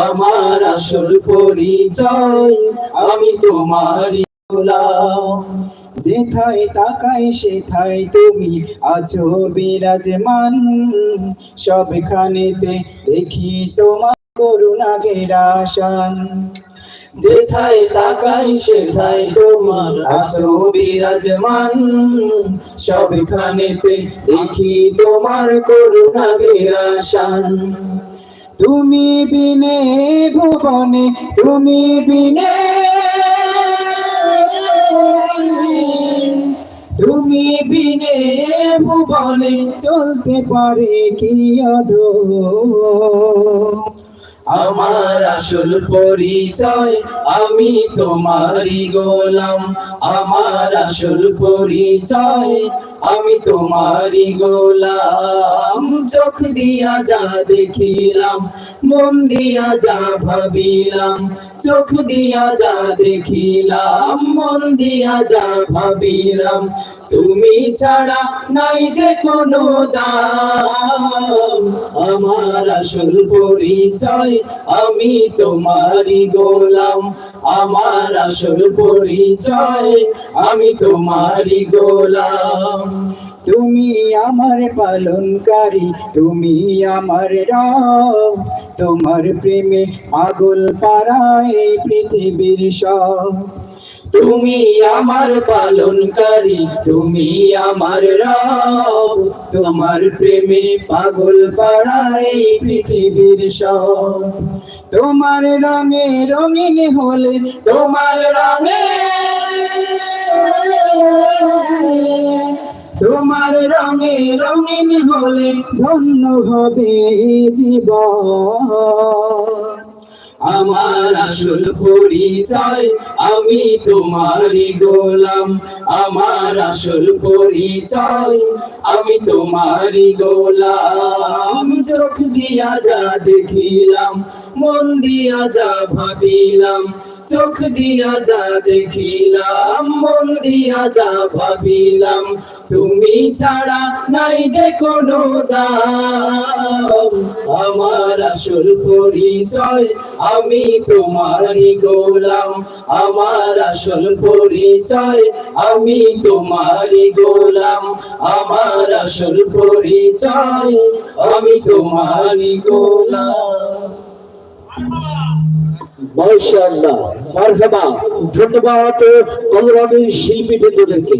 আমার আসল পরিচয়, আমি তোমারই যেথায় তাকাই সেথায় তুমি আছো বিরাজমান। সবখানেতে দেখি তোমার করুণা ঘেরাসান। যেথায় তাকাই সেথায় তোমার আসো বিরাজমান। সবখানেতে দেখি তোমার করুণা ঘেরাসান। তুমি বিনে ভুবনে তুমি বিনে তুমি বিনে ভুবনে চলতে পারে কি আদো? আমার আসল পরিচয়, আমি তোমারই গোলাম। আমার আসল পরিচয়, আমি তোমারই গোলাম। চোখ দিয়া যা দেখিলাম, মন দিয়া যা ভাবিলাম। চোখ দিয়া যা দেখিলাম, মন দিয়া যা ভাবিলাম। তুমি ছাড়া নাই যে কোনো দাম। আমার আসল পরিচয় আমি তোমারই গোলাম। আমার আসল পরিচয় আমি তোমারই গোলাম। তুমি আমার পালনকারী, তুমি আমার রাম তোমার প্রেমে পাগল পাড়ায় পৃথিবীর সব। তুমি আমার পালনকারী, তুমি আমার রব। তোমার প্রেমে পাগল পাড়ায় এই পৃথিবীর সব। তোমার রঙে রঙিন হলে তোমার রঙে তোমার রঙে রঙিন হলে ধন্য হবে জীবন। আমার আসল পরিচয়, আমি তোমারই গোলাম। আমার আসল পরিচয়, আমি তোমারই গোলাম। চোখ দিয়া যা দেখিলাম, মন দিয়া যা ভাবিলাম চোখ দিয়া যা দেখিলাম, মন দিয়া যা ভাবিলাম, তুমি ছাড়া নাই যে কোনো দাম। আমার আসল পরিচয় আমি তোমারই গোলাম। আমার আসল পরিচয় আমি তোমারই গোলাম। আমার আসল পরিচয় আমি তোমারই গোলাম। ধন্যবাদ শিল্পী বৃন্দদেরকে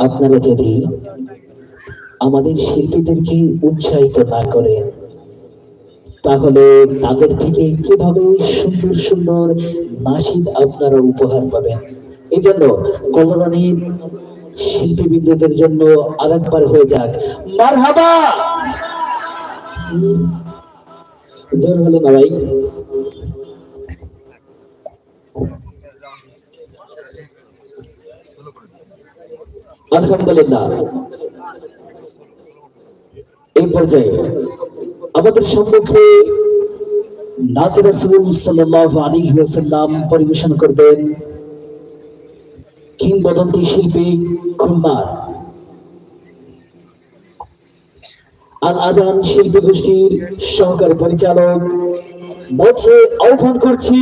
আপনারা যদি আমাদের শিল্পীদেরকে উৎসাহিত না করেন, তাহলে তাদের থেকে কীভাবে সুন্দর সুন্দর নাসিদ আপনারা উপহার পাবেন? এই জন্য কলরানির শিল্পীবৃন্দদের জন্য আরেকবার হয়ে যাক। মারহাবা! জোর হলো না ভাই? আলহামদুলিল্লাহ। এই পর্যায়ে আমাদের সম্মুখে নাত রাসূল সাল্লাল্লাহু আলাইহি পরিবেশন করবেন। কিংবদন্তি শিল্পী খুলনার। আল আজান শিল্পী গোষ্ঠীর সহকারী পরিচালক মঞ্চে আহ্বান করছি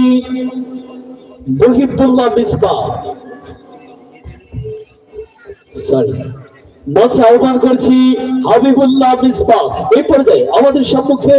বহিবুল্লাহ মিসবা। সরি মঞ্চে আহ্বান করছি হাবিবুল্লাহ মিসবা। এই পর্যায়ে আমাদের সম্মুখে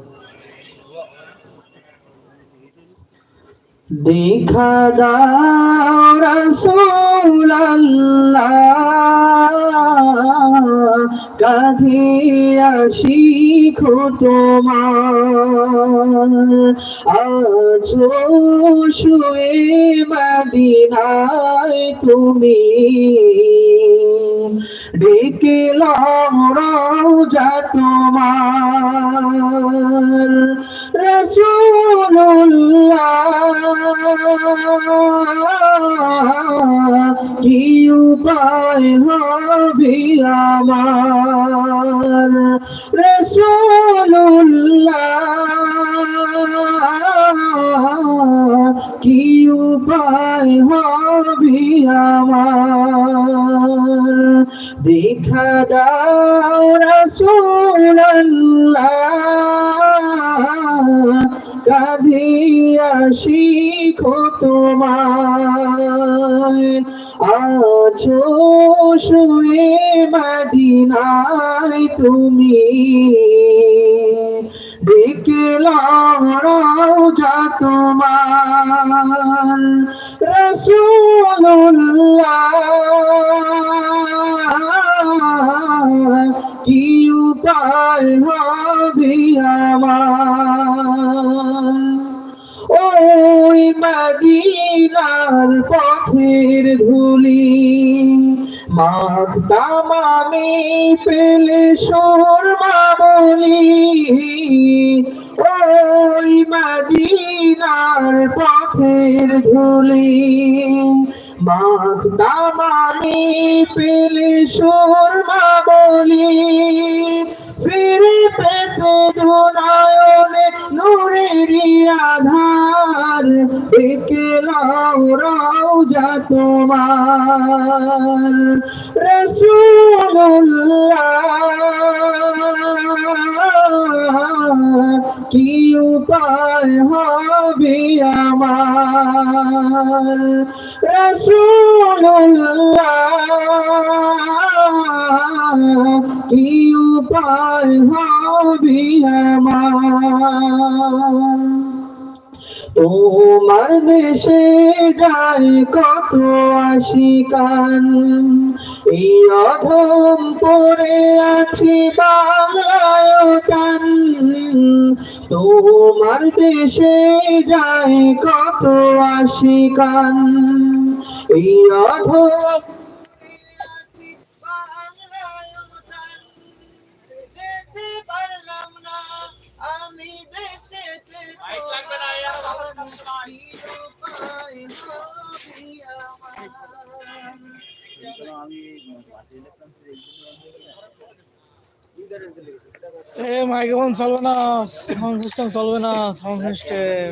দেখা দাও শিখো তোমার। আছো শুয়ে মদিনায় তুমি। ডেকে লড়াও তোমার। রসুল্লাহ কি উপায় হবে আমার? রসুল্লাহ কি উপায় হবে আমার? দেখা দাও রসুল্লাহ কাঁদিয়া শিখো তোমার আছো শুয়ে মদিনায় তুমি। ডেকে যা তোমার। রসুল্লাহ কি উপায় হবে আমার? ওই মাদিনার পথের ধুলি। আমি পেলে সুরমা মামলি। ওই মাদিনার পথের ধুলি। মাখতাম আমি পেলে সুরমা বলি ফিরে পেতে ধুনায়নে নূরেরই আধার। একে লাও রাও যা তোমার। রসুল্লাহ কি উপায় হবে আমার? রসুল্লাহ কি উপায় হবি আমার? তোমার দেশে যাই কত আশিকান। এই অধম পড়ে আছি বাংলায় টান তোমার দেশে যাই কত আশিকান। এই অধম এ মাইক্রোফোন চলবে না সাউন্ড সিস্টেম চলবে না সাউন্ড সিস্টেম।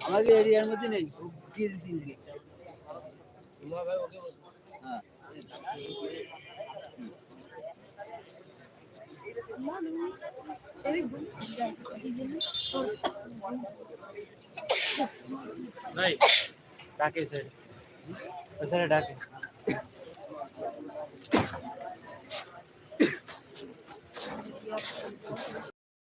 আমাকে এরিয়ার মধ্যে নেই। দিয়ে দিছি ডাকে স্যার স্যার ডাকে।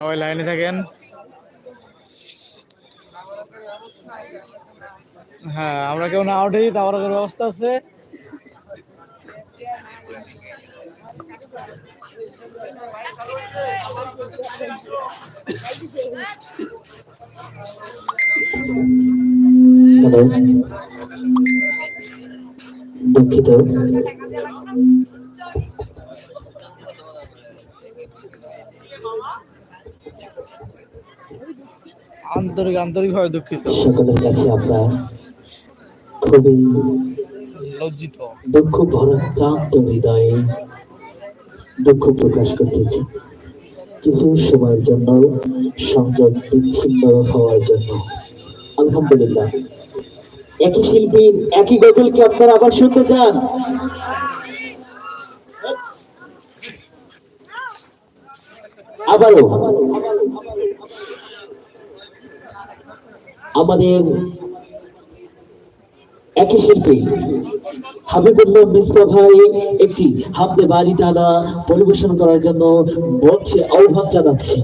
সবাই লাইনে থাকেন। হ্যাঁ আমরা কেউ না উঠেই টাওয়ার ব্যবস্থা আছে। দুঃখিত। আন্তরিক আন্তরিকভাবে দুঃখিত। সকলের কাছে আমরা খুবই লজ্জিত। দুঃখ ভরা ক্লান্ত হৃদয়ে দুঃখ প্রকাশ করতেছি। কিছু সময়ের জন্য সংযোগ বিচ্ছিন্ন হওয়ার জন্য। আলহামদুলিল্লাহ। একই শিল্পীর একই গজল কি আপনারা আবার শুনতে চান? আবারও। আমাদের একই শিল্পী হাবিবুল্লাহ মিসবা ভাই একটি হামদে বাড়ি তালা পরিবেশন করার জন্য বলছে আহ্বান জানাচ্ছি।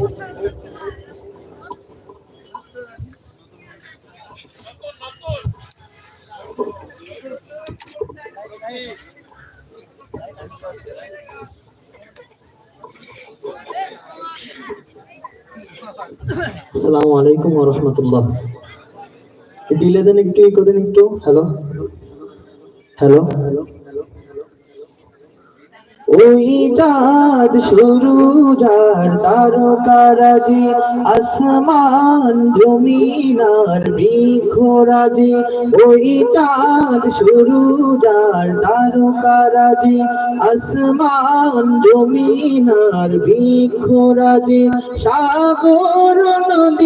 আসসালামু আলাইকুম ওয়া রাহমাতুল্লাহ। দিলে দেন একটু ই করেন একটু। হ্যালো হ্যালো ওই চাঁদ শুরু যার তারকারাজি আসমান জমিনার বৃক্ষরাজি। ওই চাঁদ শুরু যার তারকারাজি আসমান জমিনার বৃক্ষরাজি। সাগর নদী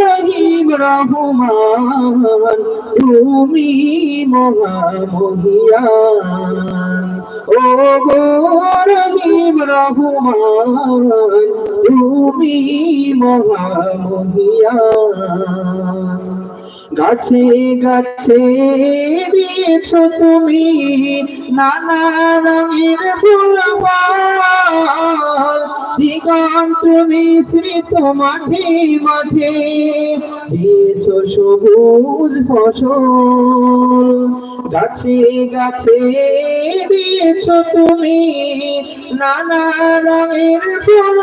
রহিম রহমান, তুমি মহামহিয়ান ও গো রহিম রহমান, তুমি মহামহিয়ান গাছে গাছে দিয়েছ তুমি নানা রঙের ফুল। দিগন্ত মিশ্রিত মাঠে মাঠে দিয়েছ সবুজ ফসল। গাছে গাছে দিয়েছ তুমি নানা রঙের ফুল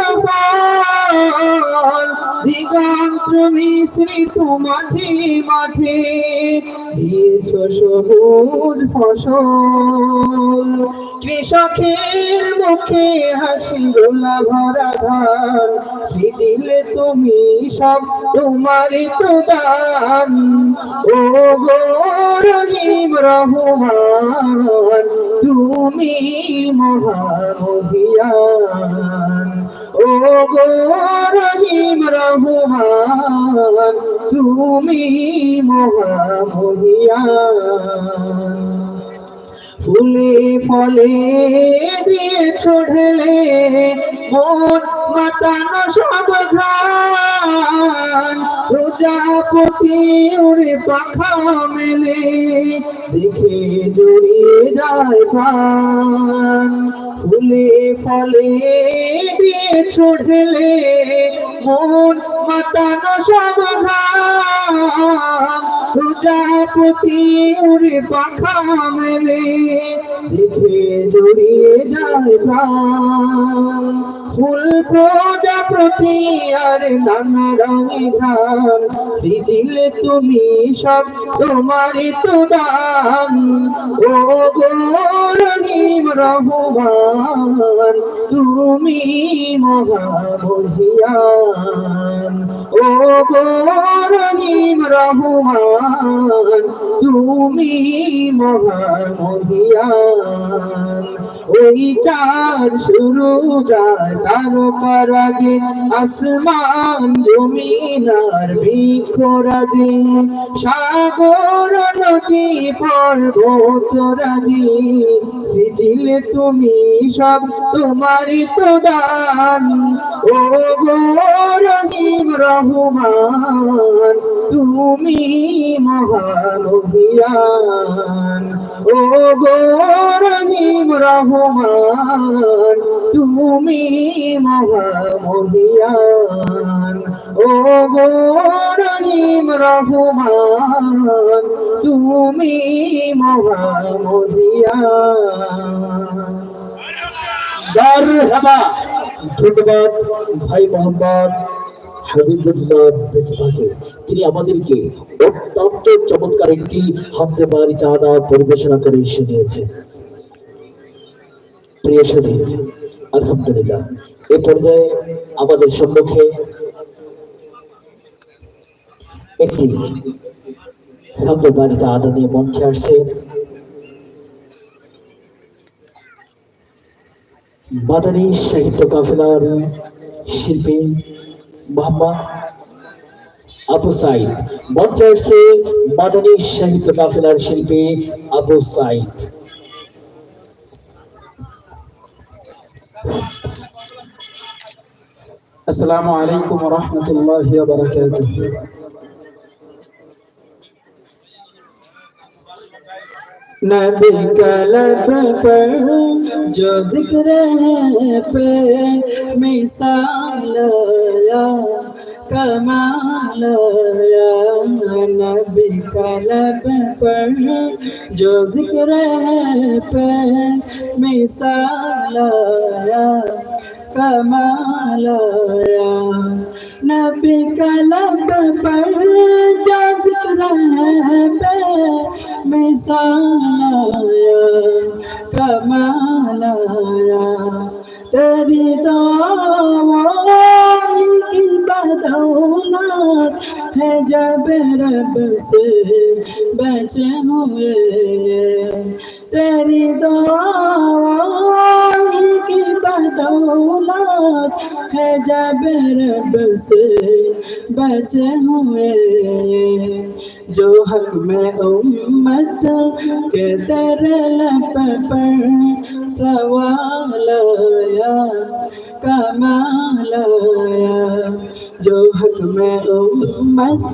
দিগন্ত মিশ্রিত মাঠে মাঠে দিয়েছ সবুজ ফসল। কৃষকের মুখে হাসি গোলা ভরা ধান দিলে তুমি সব, তোমারই তো দান। ও গো রহিম রহমান, তুমি মহামহিয়ান। ও গো রহিম রহমান, তুমি মহামহিয়ান। ফুলে ফলে দিয়ে ঢেলে মন মাতানো সব ঘ্রাণ। প্রজাপতি ওরে পাখা মেলে, দেখে জড়িয়ে যায় প্রাণ। ফুলে ফলে দিয়ে ঢেলে মন মাতানো সব ঘ্রাণ। প্রজাপতি উড়ে পাখা মেলে দেখে জড়িয়ে যায় ফুল প্রজাপতি আর নানা রঙে তুমি সব তোমারই তো দান ও গো রহিম রহমান, তুমি মহামহিয়ান। ও গো রহিম রহমান, তুমি মহামহিয়ান। ওই চার শুরু যায় তারকার আগে আসমান জমিন আর বৃক্ষরাজি সাগর নদী পর্বত রাজি সিজিলে তুমি সব তোমারই তো দান ও গো রহিম রহমান, তুমি মহানভিয়ান ও গো রহিম রহমান, তুমি ও গো রহিম রহমান, তুমি ধন্যবাদ ভাই মোহাম্মদ তিনি আমাদেরকে অত্যন্ত চমৎকার একটি হামদে বাড়ি টানা পরিবেশনা করে শুনিয়েছেন প্রিয় সাথী আলহামদুলিল্লাহ। এ পর্যায়ে আমাদের সম্মুখে একটি হামদে বাড়িতে আদা নিয়ে মঞ্চে আসছে মাদানী সাহিত্য কাফেলার শিল্পী মোহাম্মদ আবু সাইদ। মঞ্চে আসছে মাদানী সাহিত্য কাফেলার শিল্পী আবু সাইদ। السلام عليكم ورحمة الله وبركاته. نبی کا لب پر جو ذکر ہے پہ مثال یا कमाल या नबी कलब पर जो जिक्र है पे मिसाल या कमाल या नबी कलब पर जो जिक्र है पे मिसालाया कमालाया तेरी दावाई की बदौलत है जब रब से बचे हुए। तेरी दुआ की बदौलत है जब रब से बचे हुए। जो हक में उम्मत के तेरे लब पर सवाल या कमाल या जो हक में उम्मत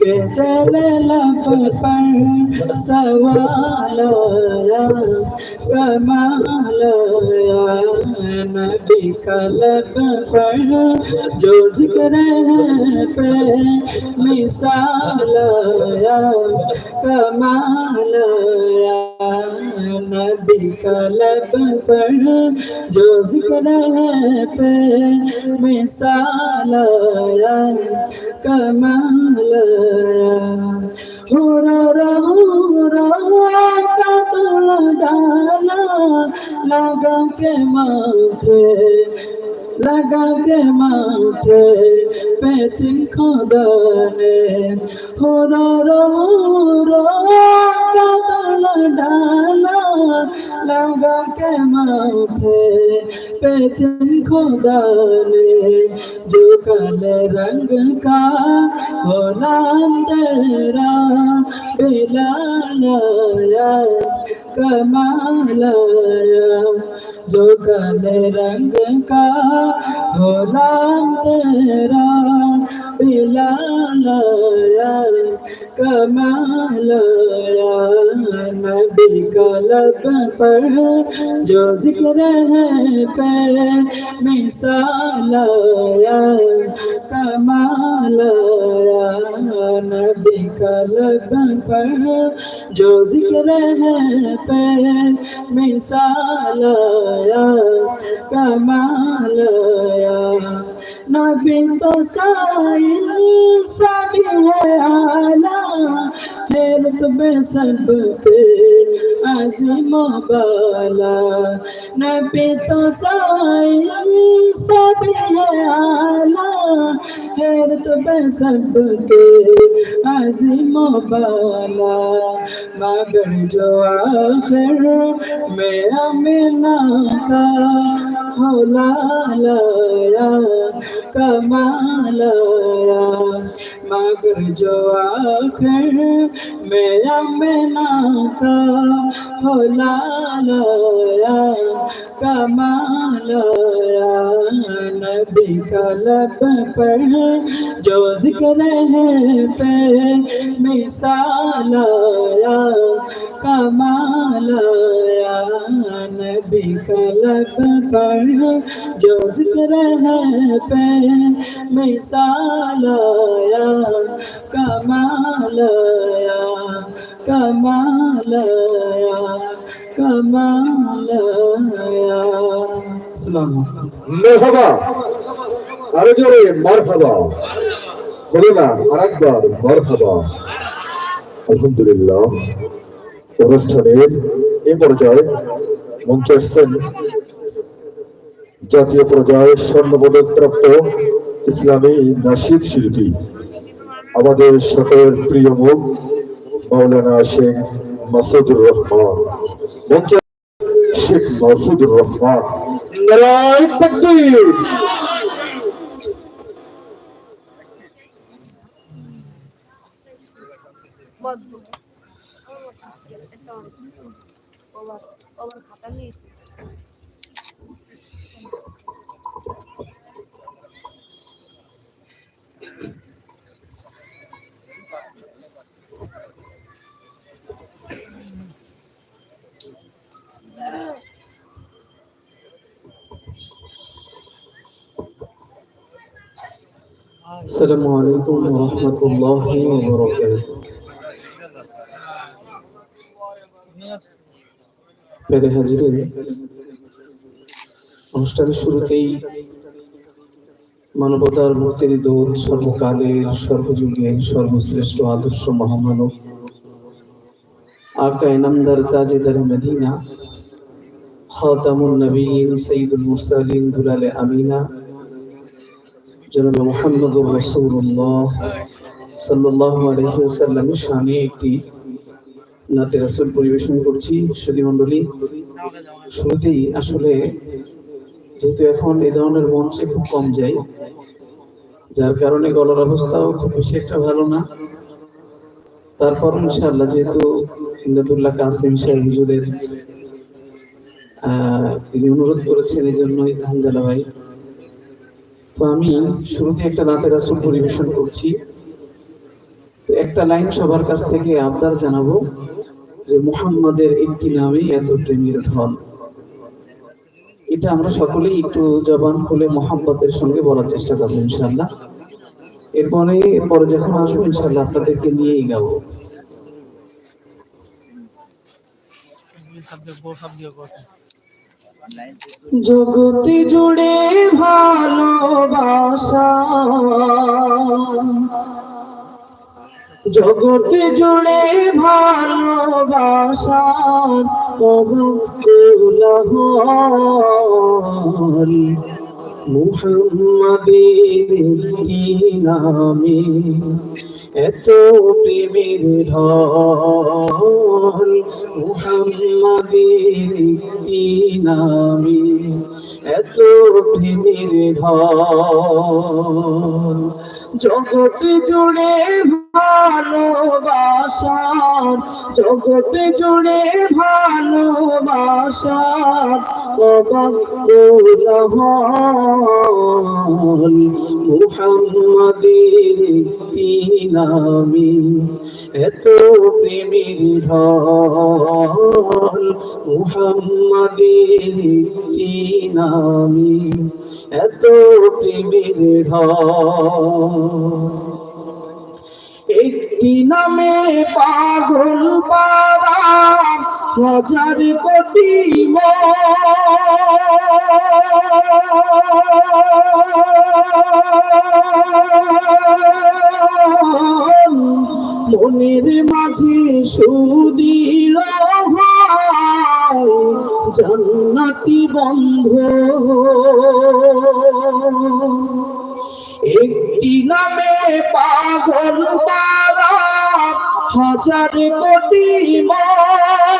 के तेरे लब पर सवाल या कमाल या नबी का लब पर जो जिक्र है पे मिसाल या कमाल या नबी का लब पर जो जिक्र है पे मिसाल কমল হোর হোর কাতল ডালা লাগা কে মাতে लगा के माथे लगा के माथे पे तिन खुदा ने हो रो रो रो का तल डाला लगा के माथे पे तिन खुदा ने जो काले रंग का हो नाम तेरा बिलाया कमाल आया जो काले रंग का गुलाम तेरा مبلانا يا کمالا یا نبی کا لب پر جو ذکر ہے پر مثالا یا کمالا یا نبی کا لب پر جو ذکر ہے پر مثالا یا کمالا یا नबी तो साइल सभी है आला खेल तुम्हें सबके आजम बाला नबी तो साइल सभी है आला खेल तुम्हें सबके आजम बाला मगर जो आखिर में अमीना का हौला लाया कमालाया मगर जो आखिर में अमीना का हौला लाया कमालाया नबी का लब पर जो ज़िक्र है पे मिसाल कमाल नबी का लब पर जो ज़िक्र है पे मिसाल कमाल कमाल كما لا আরও জোরে মারহাবা বলে না আর একবার মারহাবা আলহামদুলিল্লাহ অনুষ্ঠানের এ পর্যায়ে মঞ্চে আসছেন জাতীয় পর্যায়ে স্বর্ণপদক প্রাপ্ত ইসলামী নাসিদ শিল্পী আমাদের সকলের প্রিয় মুখ মৌলানা শেখ মাসুদুর রহমান। শেখ মাসুদুর রহমান। তাকবীর ওভার খাতা নিয়েছি السلام عليكم ورحمة الله وبركاته প্যারে হাজিরিন অনুষ্ঠানের শুরুতেই মানবতার মুক্তির দূত সর্বকালের সর্বযুগের সর্বশ্রেষ্ঠ আদর্শ মহামানব আকা ইনামদার তাজেদার মদিনা খাতামুন নবীন সঈদুল মুরসালিন দুলালে আমিনা জনাব মোহাম্মদুর রসুল্লাহ সাল্লাহ আলহিউসাল্লামের সামনে একটি নাতে রাসুল পরিবেশন করছি। সুদী মণ্ডলী, শুরুতেই আসলে যেহেতু এখন এই ধরনের মঞ্চে খুব কম যাই, যার কারণে গলার অবস্থাও খুব বেশি একটা ভালো না। তারপর ইনশাআল্লাহ যেহেতু ইন্দাদুল্লাহ কাসিম সাহেব হুজুরের তিনি অনুরোধ করেছেন এই জন্যই হানজালা ভাই। তো আমি শুরুতে একটা নাতে রাসুল পরিবেশন করছি। একটা লাইন সবার কাছ থেকে আবদার জানাব যে মুহাম্মাদের একটি নামে এত প্রেমের ঢল। এটা আমরা সকলেই একটু জবান খুলে মোহাম্মতের সঙ্গে বলার চেষ্টা করব ইনশাল্লাহ এরপরে এরপরে যখন আসব ইনশাল্লাহ আপনাদেরকে নিয়েই গাবো। জগতে জুড়ে ভালোবাসা। জগতে জুড়ে ভালোবাসা অবকুলহল মুহাম্মাদের নামে? এত প্রেমের ঢল মুহাম্মাদের নামে এত প্রেমের ঢল। জগৎ জুড়ে ভালোবাসার জগৎ জুড়ে ভালোবাসার মুহাম্মাদের এত প্রেমের ঢল, মুহাম্মাদের একটি নামে এত প্রেমের ঢল একটি নামে পাগল পারা হাজার কোটি মন। মনের মাঝে সুদিল জান্নাতি বন্ধ একটি নামে পাগল হাজার কোটি মন।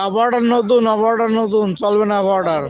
অপারেটার নতুন অপারেটার নতুন চলবে না অপারেটার